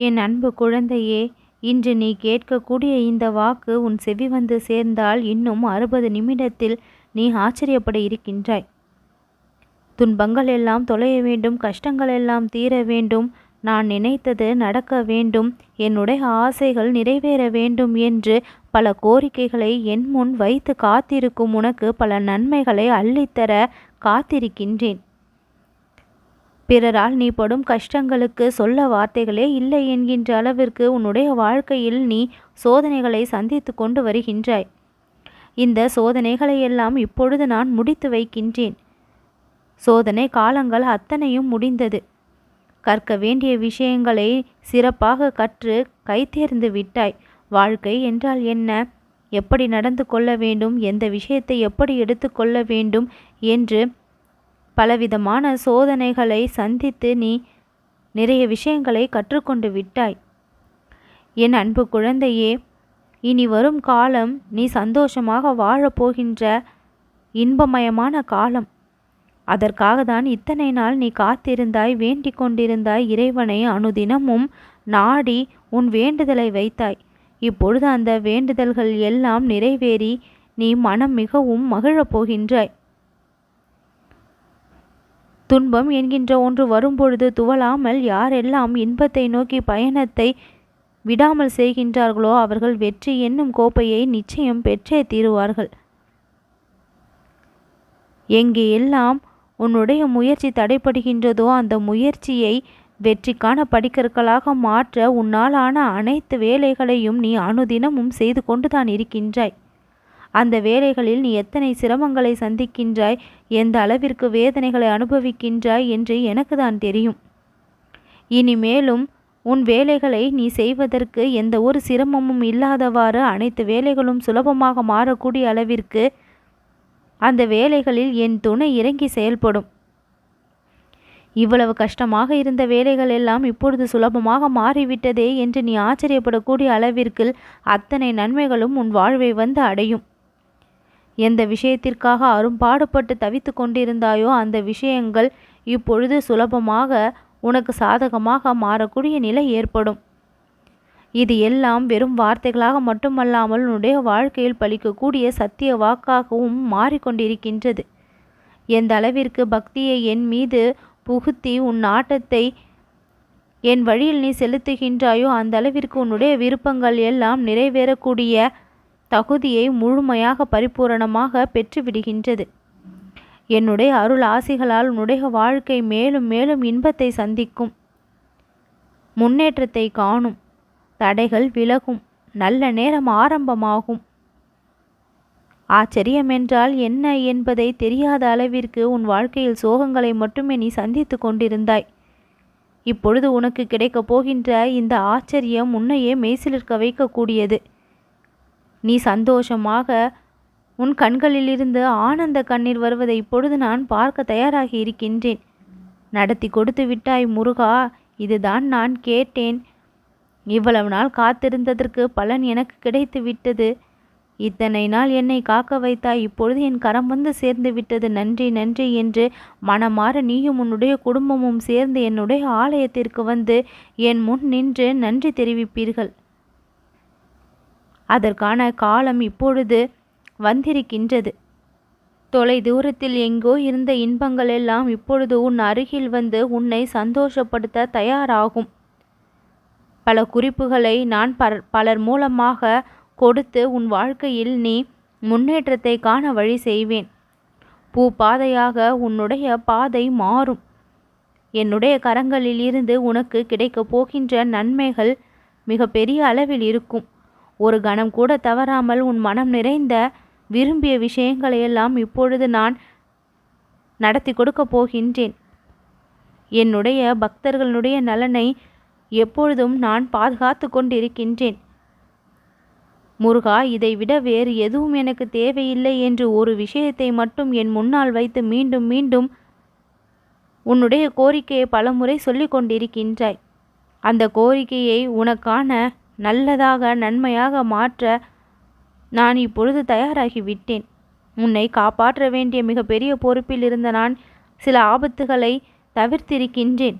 என் அன்பு குழந்தையே இன்று நீ கேட்கக்கூடிய இந்த வாக்கு உன் செவி வந்து சேர்ந்தால் இன்னும் அறுபது நிமிடத்தில் நீ ஆச்சரியப்பட இருக்கின்றாய். துன்பங்கள் எல்லாம் தொலைய வேண்டும் கஷ்டங்கள் எல்லாம் தீர வேண்டும். நான் நினைத்தது நடக்க வேண்டும் என்னுடைய ஆசைகள் நிறைவேற வேண்டும் என்று பல கோரிக்கைகளை என் முன் வைத்து காத்திருக்கும் உனக்கு பல நன்மைகளை அள்ளித்தர காத்திருக்கின்றேன். பிறரால் நீ படும் கஷ்டங்களுக்கு சொல்ல வார்த்தைகளே இல்லை என்கின்ற அளவிற்கு உன்னுடைய வாழ்க்கையில் நீ சோதனைகளை சந்தித்து கொண்டு வருகின்றாய். இந்த சோதனைகளை எல்லாம் இப்பொழுது நான் முடித்து வைக்கின்றேன். சோதனை காலங்கள் அத்தனையும் முடிந்தது. கற்க வேண்டிய விஷயங்களை சிறப்பாக கற்று கைத்தேர்ந்து விட்டாய். வாழ்க்கை என்றால் என்ன? எப்படி நடந்து கொள்ள வேண்டும்? எந்த விஷயத்தை எப்படி எடுத்துக்கொள்ள வேண்டும்? என்று பலவிதமான சோதனைகளை சந்தித்து நீ நிறைய விஷயங்களை கற்றுக்கொண்டு விட்டாய். என் அன்பு குழந்தையே இனி வரும் காலம் நீ சந்தோஷமாக வாழப்போகின்ற இன்பமயமான காலம். அதற்காக தான் இத்தனை நாள் நீ காத்திருந்தாய் வேண்டிக் கொண்டிருந்தாய். இறைவனை அனுதினமும் நாடி உன் வேண்டுதலை வைத்தாய். இப்பொழுது அந்த வேண்டுதல்கள் எல்லாம் நிறைவேறி நீ மனம் மிகவும் மகிழப் போகின்றாய். துன்பம் என்கின்ற ஒன்று வரும்பொழுது துவலாமல் யாரெல்லாம் இன்பத்தை நோக்கி பயணத்தை விடாமல் செய்கின்றார்களோ அவர்கள் வெற்றி என்னும் கோப்பையை நிச்சயம் பெற்றே தீருவார்கள். எங்கே எல்லாம் உன்னுடைய முயற்சி தடைப்படுகின்றதோ அந்த முயற்சியை வெற்றிக்கான படிக்கற்களாக மாற்ற உன்னாலான அனைத்து வேலைகளையும் நீ அனுதினமும் செய்து கொண்டுதான் இருக்கின்றாய். அந்த வேலைகளில் நீ எத்தனை சிரமங்களை சந்திக்கின்றாய்? எந்த அளவிற்கு வேதனைகளை அனுபவிக்கின்றாய் என்று எனக்கு தான் தெரியும். இனிமேலும் உன் வேலைகளை நீ செய்வதற்கு எந்த ஒரு சிரமமும் இல்லாதவாறு அனைத்து வேலைகளும் சுலபமாக மாறக்கூடிய அளவிற்கு அந்த வேலைகளில் என் துணை இறங்கி செயல்படும். இவ்வளவு கஷ்டமாக இருந்த வேலைகள் எல்லாம் இப்பொழுது சுலபமாக மாறிவிட்டதே என்று நீ ஆச்சரியப்படக்கூடிய அளவிற்கு அத்தனை நன்மைகளும் உன் வாழ்வை வந்து அடையும். எந்த விஷயத்திற்காக அரும்பாடுபட்டு தவித்து கொண்டிருந்தாயோ அந்த விஷயங்கள் இப்பொழுது சுலபமாக உனக்கு சாதகமாக மாறக்கூடிய நிலை ஏற்படும். இது எல்லாம் வெறும் வார்த்தைகளாக மட்டுமல்லாமல் உன்னுடைய வாழ்க்கையில் பலிக்கக்கூடிய சத்திய வாக்காகவும் மாறிக்கொண்டிருக்கின்றது. எந்த அளவிற்கு பக்தியை என் மீது புகுத்தி உன் ஆட்டத்தை என் வழியில் நீ செலுத்துகின்றாயோ அந்த அளவிற்கு உன்னுடைய விருப்பங்கள் எல்லாம் நிறைவேறக்கூடிய தகுதியை முழுமையாக பரிபூரணமாக பெற்றுவிடுகின்றது. என்னுடைய அருள் ஆசிகளால் உன்னுடைய வாழ்க்கை மேலும் மேலும் இன்பத்தை சந்திக்கும். முன்னேற்றத்தை காணும். தடைகள் விலகும். நல்ல நேரம் ஆரம்பமாகும். ஆச்சரியம் என்றால் என்ன என்பதை தெரியாத அளவிற்கு உன் வாழ்க்கையில் சோகங்களை மட்டுமே நீ சந்தித்து கொண்டிருந்தாய். இப்பொழுது உனக்கு கிடைக்கப் போகின்ற இந்த ஆச்சரியம் உன்னையே மெய்சிலிருக்க வைக்கக்கூடியது. நீ சந்தோஷமாக உன் கண்களிலிருந்து ஆனந்த கண்ணீர் வருவதை இப்பொழுது நான் பார்க்க தயாராகி இருக்கின்றேன். நடத்தி கொடுத்து விட்டாய் முருகா இதுதான் நான் கேட்டேன். இவ்வளவு நாள் காத்திருந்ததற்கு பலன் எனக்கு கிடைத்து விட்டது. இத்தனை நாள் என்னை காக்க வைத்தாய் இப்பொழுது என் கரம் வந்து சேர்ந்து விட்டது. நன்றி நன்றி என்று மனமாற நீயும் உன்னுடைய குடும்பமும் சேர்ந்து என்னுடைய ஆலயத்திற்கு வந்து என் முன் நின்று நன்றி தெரிவிப்பீர்கள். அதற்கான காலம் இப்பொழுது வந்திருக்கின்றது. தொலை தூரத்தில் எங்கோ இருந்த இன்பங்கள் எல்லாம் இப்பொழுது உன் அருகில் வந்து உன்னை சந்தோஷப்படுத்த தயாராகும். பல குறிப்புகளை நான் பலர் மூலமாக கொடுத்து உன் வாழ்க்கையில் நீ முன்னேற்றத்தை காண வழி செய்வேன். பூ பாதையாக உன்னுடைய பாதை மாறும். என்னுடைய கரங்களில் இருந்து உனக்கு கிடைக்கப் போகின்ற நன்மைகள் மிக பெரிய அளவில் இருக்கும். ஒரு கணம் கூட தவறாமல் உன் மனம் நிறைந்த விரும்பிய விஷயங்களையெல்லாம் இப்பொழுது நான் நடத்தி கொடுக்கப் போகின்றேன். என்னுடைய பக்தர்களுடைய நலனை எப்பொழுதும் நான் பாதுகாத்து கொண்டிருக்கின்றேன். முருகா இதைவிட வேறு எதுவும் எனக்கு தேவையில்லை என்று ஒரு விஷயத்தை மட்டும் என் முன்னால் வைத்து மீண்டும் மீண்டும் உன்னுடைய கோரிக்கையை பலமுறை சொல்லிக் கொண்டிருக்கின்றாய். அந்த கோரிக்கையை உனக்கான நல்லதாக நன்மையாக மாற்ற நான் இப்பொழுது தயாராகிவிட்டேன் உன்னை காப்பாற்ற வேண்டிய மிகப்பெரிய பொறுப்பில் இருந்த நான் சில ஆபத்துகளை தவிர்த்திருக்கின்றேன்.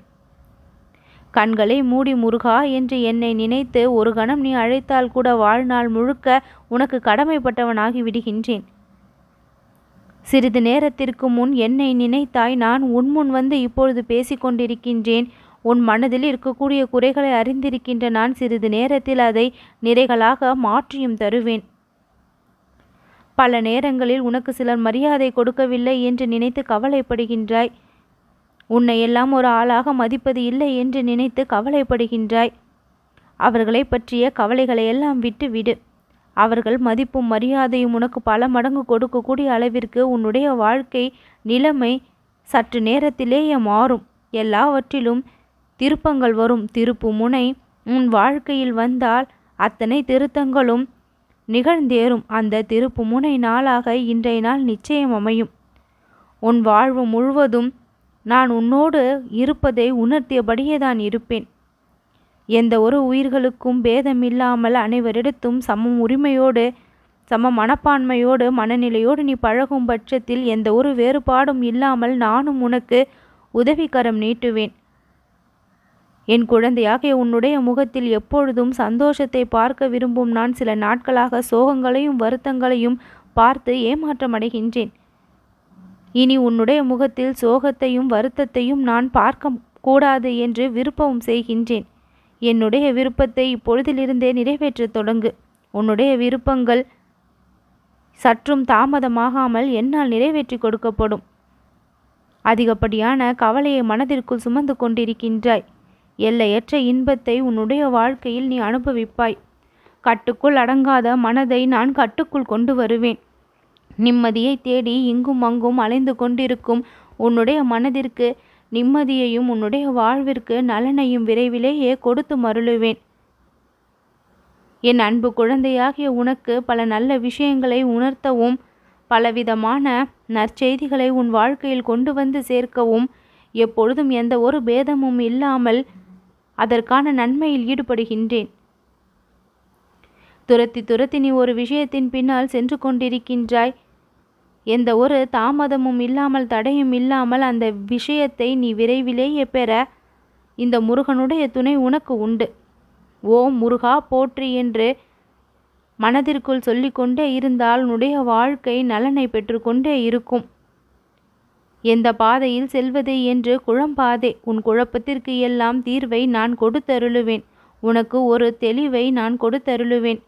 கண்களை மூடி முருகா என்று என்னை நினைத்து ஒரு கணம் நீ அழைத்தால் கூட வாழ்நாள் முழுக்க உனக்கு கடமைப்பட்டவனாகி விடுகின்றேன். சிறிது நேரத்திற்கு முன் என்னை நினைத்தாய் நான் உன்முன் வந்து இப்பொழுது பேசிக்கொண்டிருக்கின்றேன். உன் மனதில் இருக்கக்கூடிய குறைகளை அறிந்திருக்கின்ற நான் சிறிது நேரத்தில் அதை நிறைகளாக மாற்றியும் தருவேன். பல நேரங்களில் உனக்கு சிலர் மரியாதை கொடுக்கவில்லை என்று நினைத்து கவலைப்படுகின்றாய். உன்னை எல்லாம் ஒரு ஆளாக மதிப்பது இல்லை என்று நினைத்து கவலைப்படுகின்றாய். அவர்களை பற்றிய கவலைகளை எல்லாம் விட்டு விடு அவர்கள் மதிப்பும் மரியாதையும் உனக்கு பல மடங்கு கொடுக்கக்கூடிய அளவிற்கு உன்னுடைய வாழ்க்கை நிலைமை சற்று நேரத்திலேயே மாறும். எல்லாவற்றிலும் திருப்பங்கள் வரும். திருப்பு முனை உன் வாழ்க்கையில் வந்தால் அத்தனை திருத்தங்களும் நிகழ்ந்தேறும். அந்த திருப்பு முனை நாளாக இன்றைய நாள் நிச்சயம் அமையும். உன் வாழ்வு முழுவதும் நான் உன்னோடு இருப்பதை உணர்த்தியபடியே தான் இருப்பேன். எந்த ஒரு உயிர்களுக்கும் பேதமில்லாமல் அனைவரிடத்தும் சமம் உரிமையோடு சம மனப்பான்மையோடு மனநிலையோடு நீ பழகும் பட்சத்தில் எந்த ஒரு வேறுபாடும் இல்லாமல் நானும் உனக்கு உதவிக்கரம் நீட்டுவேன். என் குழந்தையாக உன்னுடைய முகத்தில் எப்பொழுதும் சந்தோஷத்தை பார்க்க விரும்பும் நான் சில நாட்களாக சோகங்களையும் வருத்தங்களையும் பார்த்து ஏமாற்றமடைகின்றேன். இனி உன்னுடைய முகத்தில் சோகத்தையும் வருத்தத்தையும் நான் பார்க்க கூடாது என்று விருப்பமும் செய்கின்றேன். என்னுடைய விருப்பத்தை இப்பொழுதிலிருந்தே நிறைவேற்றத் தொடங்கு. உன்னுடைய விருப்பங்கள் சற்றும் தாமதமாகாமல் என்னால் நிறைவேற்றி கொடுக்கப்படும். அதிகப்படியான கவலையை மனதிற்குள் சுமந்து கொண்டிருக்கின்றாய். எல்லையற்ற இன்பத்தை உன்னுடைய வாழ்க்கையில் நீ அனுபவிப்பாய். கட்டுக்குள் அடங்காத மனதை நான் கட்டுக்குள் கொண்டு வருவேன். நிம்மதியை தேடி இங்கும் அங்கும் அலைந்து கொண்டிருக்கும் உன்னுடைய மனதிற்கு நிம்மதியையும் உன்னுடைய வாழ்விற்கு நலனையும் விரைவிலேயே கொடுத்து மருளுவேன். என் அன்பு குழந்தையாகிய உனக்கு பல நல்ல விஷயங்களை உணர்த்தவும் பலவிதமான நற்செய்திகளை உன் வாழ்க்கையில் கொண்டு வந்து சேர்க்கவும் எப்பொழுதும் எந்த ஒரு பேதமும் இல்லாமல் அதற்கான நன்மையில் ஈடுபடுகின்றேன். துரத்தி துரத்தி நீ ஒரு விஷயத்தின் பின்னால் சென்று கொண்டிருக்கின்றாய். எந்த ஒரு தாமதமும் இல்லாமல் தடையும் இல்லாமல் அந்த விஷயத்தை நீ விரைவிலேயே பெற இந்த முருகனுடைய துணை உனக்கு உண்டு. ஓ முருகா போற்றி என்று மனதிற்குள் சொல்லிக்கொண்டே இருந்தால் உன்னுடைய வாழ்க்கை நலனை பெற்றுக்கொண்டே இருக்கும். எந்த பாதையில் செல்வது என்று குழம்பாதே உன் குழப்பத்திற்கு எல்லாம் தீர்வை நான் கொடுத்தருளுவேன். உனக்கு ஒரு தெளிவை நான் கொடுத்தருளுவேன்.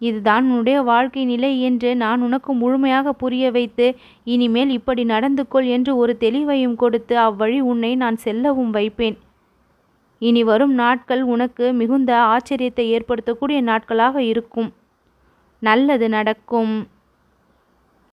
இதுதான் உன்னுடைய வாழ்க்கை நிலை என்று நான் உனக்கு முழுமையாக புரிய வைத்து இனிமேல் இப்படி நடந்து கொள் என்று ஒரு தெளிவையும் கொடுத்து அவ்வழி உன்னை நான் செல்லவும் வைப்பேன். இனி வரும் நாட்கள் உனக்கு மிகுந்த ஆச்சரியத்தை ஏற்படுத்தக்கூடிய நாட்களாக இருக்கும். நல்லது நடக்கும்.